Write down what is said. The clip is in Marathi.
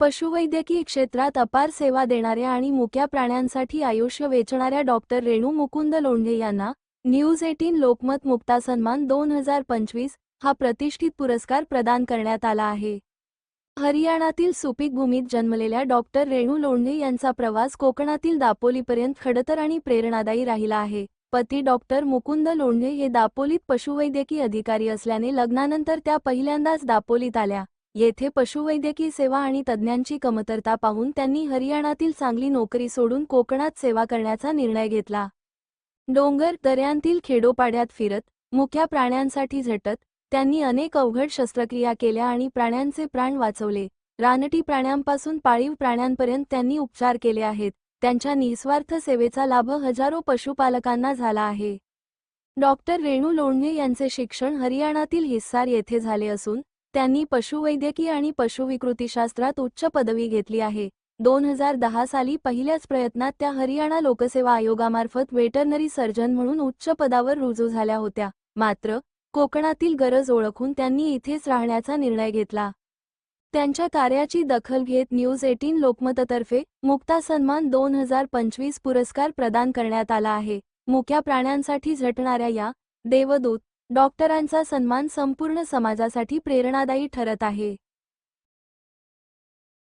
पशुवैद्यकीय क्षेत्रात अपार सेवा देणाऱ्या आणि मुक्या प्राण्यांसाठी आयुष्य वेचणाऱ्या डॉक्टर रेणू मुकुंद लोंढे यांना न्यूज एटीन लोकमत मुक्ता सन्मान दोन हजार पंचवीस हा प्रतिष्ठित पुरस्कार प्रदान करण्यात आला आहे. हरियाणातील सुपीक भूमीत जन्मलेल्या डॉक्टर रेणू लोंढे यांचा प्रवास कोकणातील दापोलीपर्यंत खडतर आणि प्रेरणादायी राहिला आहे. पती डॉक्टर मुकुंद लोंढे हे दापोलीत पशुवैद्यकीय अधिकारी असल्याने लग्नानंतर त्या पहिल्यांदाच दापोलीत आल्या. येथे पशुवैद्यकीय सेवा आणि तज्ज्ञांची कमतरता पाहून त्यांनी हरियाणातील चांगली नोकरी सोडून कोकणात सेवा करण्याचा निर्णय घेतला. डोंगर दऱ्यांतील खेडोपाड्यात फिरत मुख्या प्राण्यांसाठी झटत त्यांनी अनेक अवघड शस्त्रक्रिया केल्या आणि प्राण्यांचे प्राण वाचवले. रानटी प्राण्यांपासून पाळीव प्राण्यांपर्यंत त्यांनी उपचार केले आहेत. त्यांच्या निस्वार्थ सेवेचा लाभ हजारो पशुपालकांना झाला आहे. डॉक्टर रेणू लोंढे यांचे शिक्षण हरियाणातील हिस्सार येथे झाले असून त्यांनी पशुवैद्यकीय आणि पशुविकृतीशास्त्रात उच्च पदवी घेतली आहे. दोन हजार दहा साली पहिल्याच प्रयत्नात त्या हरियाणा लोकसेवा आयोगामार्फत वेटरनरी सर्जन म्हणून उच्च पदावर रुजू झाल्या होत्या. मात्र कोकणातील गरज ओळखून त्यांनी इथेच राहण्याचा निर्णय घेतला. त्यांच्या कार्याची दखल घेत न्यूज एटीन लोकमततर्फे मुक्ता सन्मान दोन हजार पंचवीस पुरस्कार प्रदान करण्यात आला आहे. मुक्या प्राण्यांसाठी झटणाऱ्या या देवदूत डॉक्टरांचा सन्मान संपूर्ण समाजासाठी प्रेरणादायी ठरत आहे.